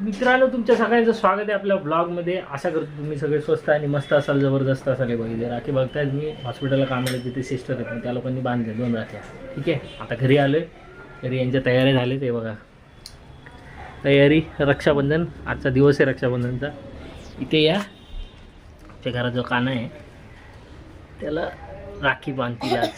मित्रांनो तुमच्या सगळ्यांचं स्वागत आहे आपल्या ब्लॉगमध्ये आशा करतो तुम्ही सगळे स्वस्त आणि मस्त असाल जबरदस्त असाल हे बघितले. राखी बघतायत मी हॉस्पिटलला कामाला तिथे सिस्टर आहेत. पण त्या लोकांनी बांधले दोन राख्या. ठीक आहे? आता घरी आलो घरी यांच्या तयारी झाली ते बघा. तयारी रक्षाबंधन. आजचा दिवस आहे रक्षाबंधनचा. इथे या. आमच्या घरात जो काना आहे. त्याला राखी बांधतील आज.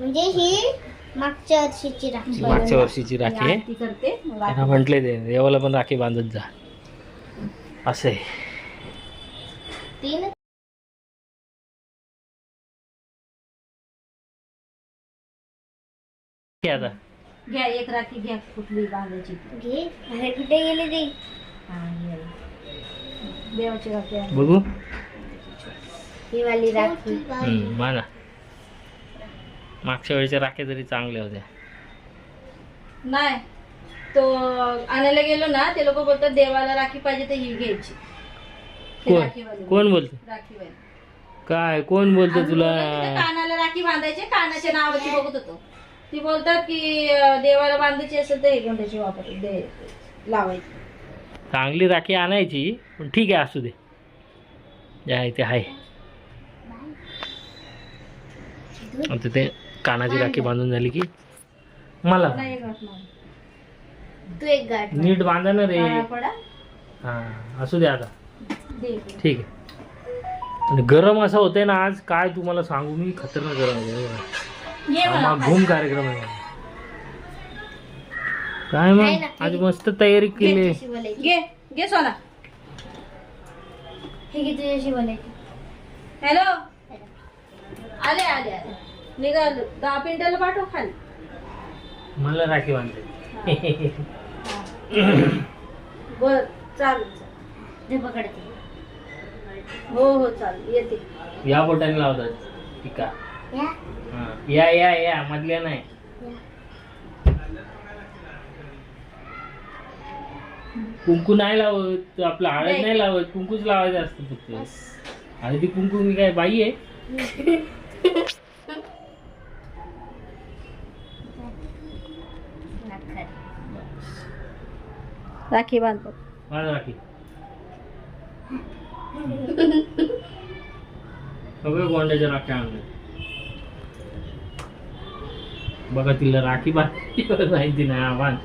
म्हणजे ही मागच्या वर्षीची राखी. मागच्या वर्षीची राखी आहे. करते. मग त्यांना आरती- म्हटले ते देवाला पण राखी बांधत जा. असं. तीन आता. घ्या एक राखी घ्या कुठली बांधायची घे. अरे कुठे गेली ती? हा. देवाची राखी आहे. बघू. ही वाली राखी. बांधा. मागच्या वेळेच्या राख्या तरी चांगल्या होत्या. नाही. तो आणायला गेलो ना ते लोक बोलतात देवाला राखी पाहिजे तर ही घ्यायची. ते कोण? राखीवाले. कोण बोलतो राखीवाले. काय? कोण बोलतो तुला? तिथे कानाला राखी बांधायची कानाच्या नावाची बघत होतो. ती बोलतात की अं, देवाला बांधायची असेल तर हे घेऊन त्याची वापर दे लावायची. चांगली राखी आणायची पण ठीक आहे असू दे. जे आहे. ते आहे आता ते कानाची राखी बांधून झाली की? मला. नीट बांधा ना रे हा असू दे आता. ठीक आहे. आणि गरम असं होतंय ना आज काय तुम्हाला सांगू? मी खतरनाक गरम आहे घुम कार्यक्रम आहे. काय मग? आज मस्त तयारी केली. घे सोना. हे हॅलो? आले आले आले. निघाल. दहा पिंटाला पाठव खाली. मला राखी बांधते. बर चालेल. ते पकडते. हो हो चालेल. येते. या बोटाने लावतात टीका. या? हा. या या या. मधल्या नाही. कुंकू नाही लावत. आपलं हळद नाही. लावत. कुंकूच लावायचं असतं फक्त. हळदी कुंकू मी काय बाई आहे? राखी बांधतो. राखी. सगळे गोंड्याच्या राख्या आणल्या. बघा तिला राखी बांधली माहिती नाही आव्हान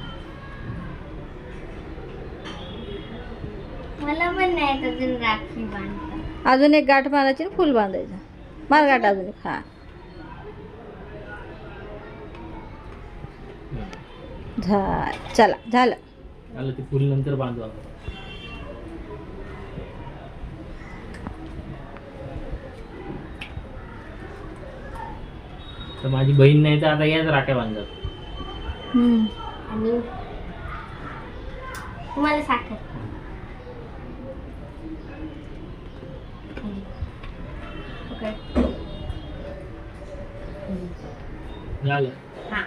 मला पण नाही येत अजून राखी बांधता. अजून एक गाठ मारायची आणि फुल बांधायचं. मार गाठ अजून एक हा. झा चला झालं. झालं ते फुल नंतर बांधू आपण. तर माझी बहीण नाही तर आता याच राख्या बांधतात. आणि तुम्हाला साखर. पकड. झालं. हा.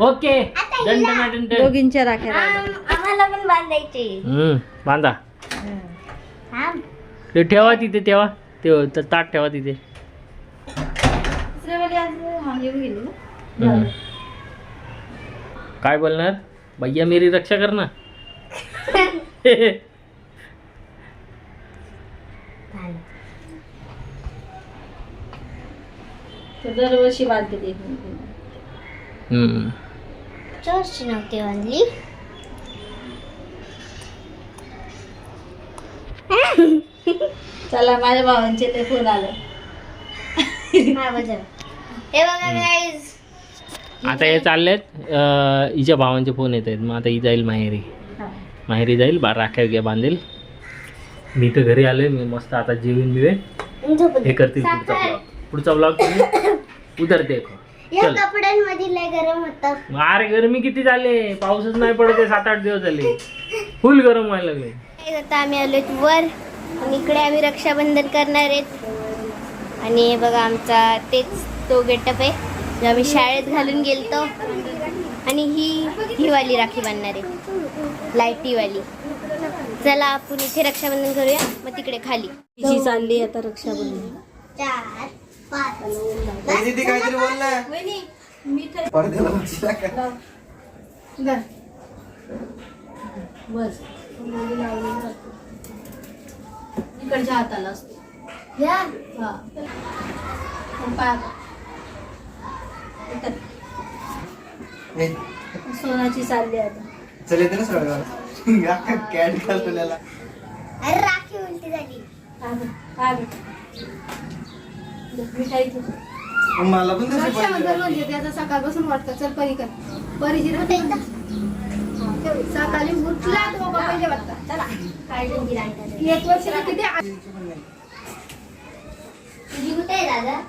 ओके. डन दोघींच्या राख्या राहिल्या. आम्हाला पण बांधायचे हम्म, बांधा थांब. ते ठेवा तिथे ठेवा ते त- ताट ठेवा तिथे हा, हम्म. काय बोलणार भैया मेरी रक्षा कर ना झालं. दरवर्षी बांधते ती हम्म. चर्च नव्हती बांधली चला माझ्या भावांचे ते फोन आलं. हा हे बघा गाईज आता हे चाललेत अं, हिच्या भावांचे फोन येत आहेत. मग आता ही जाईल माहेरी. हा. माहेरी जाईल बा राख्या वगैरे बांधेल. मी तर घरी आलोय मी मस्त आता जेवीन बिवेन. हे करतील पुढचा. ब्लॉग पुढचा ब्लॉग तुम्ही? उतर देखो. या चल. कपड्यांमध्ये लय गरम होतं. मग अरे गरमी किती झाले? पाऊसच नाही पडत सात आठ दिवस झाले. फुल गरम व्हायला लागले. आम्ही आलो वर. आणि इकडे आम्ही रक्षाबंधन करणार आहेत. आणि हे बघा आमचा तेच तो गेटअप आहे. जो आम्ही शाळेत घालून गेलतो. आणि ही ही वाली राखी बांधणार आहे. लाईटीवाली चला आपण इथे रक्षाबंधन करूया. मग तिकडे खाली. तिची चालली आता रक्षाबंधन. चार पाच दीदी काहीतरी बोल ना वहिनी मी तर पडद्याला बसला का? धर. बस. इकडच्या हाताला असते. या. हा. सोनाची चालली आता. चल येते ना कॅट घालतो अरे राखी उलटी झाली. काय. मला पण पाहिजे. म्हणजे ते आता सकाळपासून वाटतं. चल परी कर परीची सकाळी उठला तो बाबा पहिले वाटतं. चला. एक वर्षाला किती आ- तुझी कुठे आहे दादा.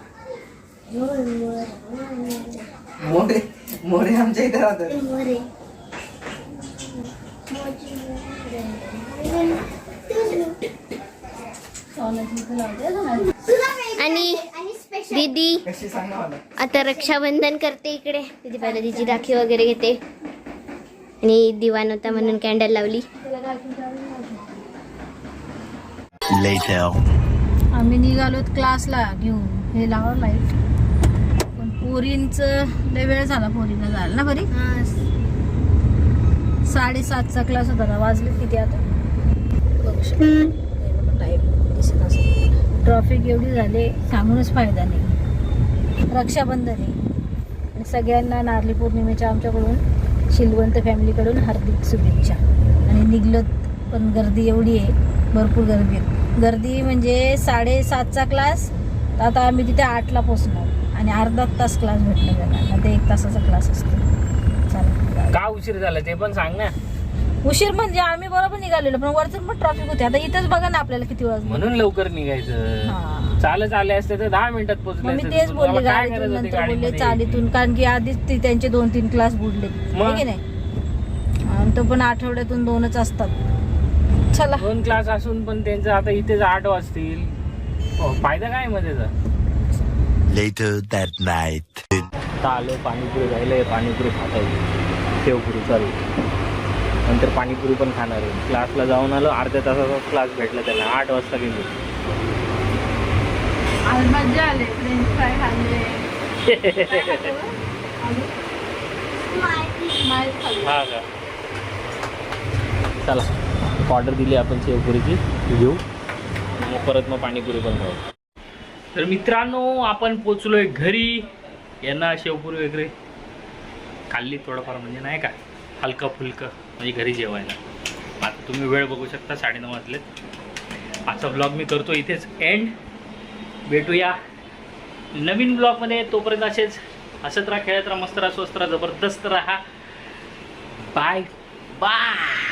मोरे मोरे आमच्या इथे राहतात. आणि दीदी कशी सांगा मला. आता रक्षाबंधन करते इकडे. तिथे पहिला तिची राखी वगैरे घेते. आणि दिवाण होता म्हणून कॅन्डल लावली. आम्ही निघालोत क्लासला घेऊन. हे लावा लाइट पण पोरींचं लय वेळ झाला पोरींना जायला ना बरी साडेसातचा क्लास होता ना वाजले किती आता? बघू शकता. टाईम दिसत असेल. ट्रॉफिक एवढी झाली सांगूनच फायदा नाही. रक्षाबंधन आहे. आणि सगळ्यांना नारळी पौर्णिमेच्या आमच्याकडून शिलवंत फॅमिलीकडून हार्दिक शुभेच्छा. आणि निघलं पण गर्दी एवढी आहे भरपूर गर्दी आहे. गर्दी म्हणजे साडेसातचा क्लास तर आता आम्ही तिथे आठला पोचणार आणि अर्धा तास क्लास भेटला जाणार आता एक तासाचा क्लास असतो. चला का उशीर झाला? ते पण सांग ना. उशीर म्हणजे आम्ही बरोबर निघालेलो पण वरतून पण ट्रॉफिक होते. आता इथंच बघा ना आपल्याला किती वाजले. म्हणून लवकर निघायचं. हा. चालत आले असते तर दहा मिनिटात पोहोचले मी. तेच बोलले गाडीतून नंतर बोलले? चालीतून. कारण की आधीच ते त्यांचे दोन तीन क्लास बुडले नाही? तो पण आठवड्यातून दोनच असतात. चला दोन क्लास असून पण त्यांचं आता इथेच आठ वाजतील. हो, फायदा काय मध्ये Later that night. आता आलो पाणीपुरी राहिलंय पाणीपुरी खात आहे. शेवपुरी सॉरी नंतर पाणीपुरी पण खाणार आहे. क्लासला जाऊन आलो अर्ध्या तासाचा क्लास भेटला त्यांना. आठ वाजता गेलो. आज मजा आली फ्रेंच फ्राय खाल्ले स्माईल खाल्ली. हा का? चला. ऑर्डर दिली आपण शेवपुरीची घेऊ. मग परत मग पाणीपुरी पण खाऊ. तर मित्रांनो आपण पोचलोय घरी. यांना शेवपुरी वगैरे खाल्ली थोडंफार म्हणजे नाही का हलकं फुलकं म्हणजे घरी जेवायला. आता तुम्ही वेळ बघू शकता साडेनऊ वाजलेत. आजचा ब्लॉग मी करतो इथेच. एंड भेटूया नवीन ब्लॉगमध्ये तोपर्यंत असेच हसत राहा खेळत राहा मस्त राहा स्वस्त राहा जबरदस्त राहा. Bye bye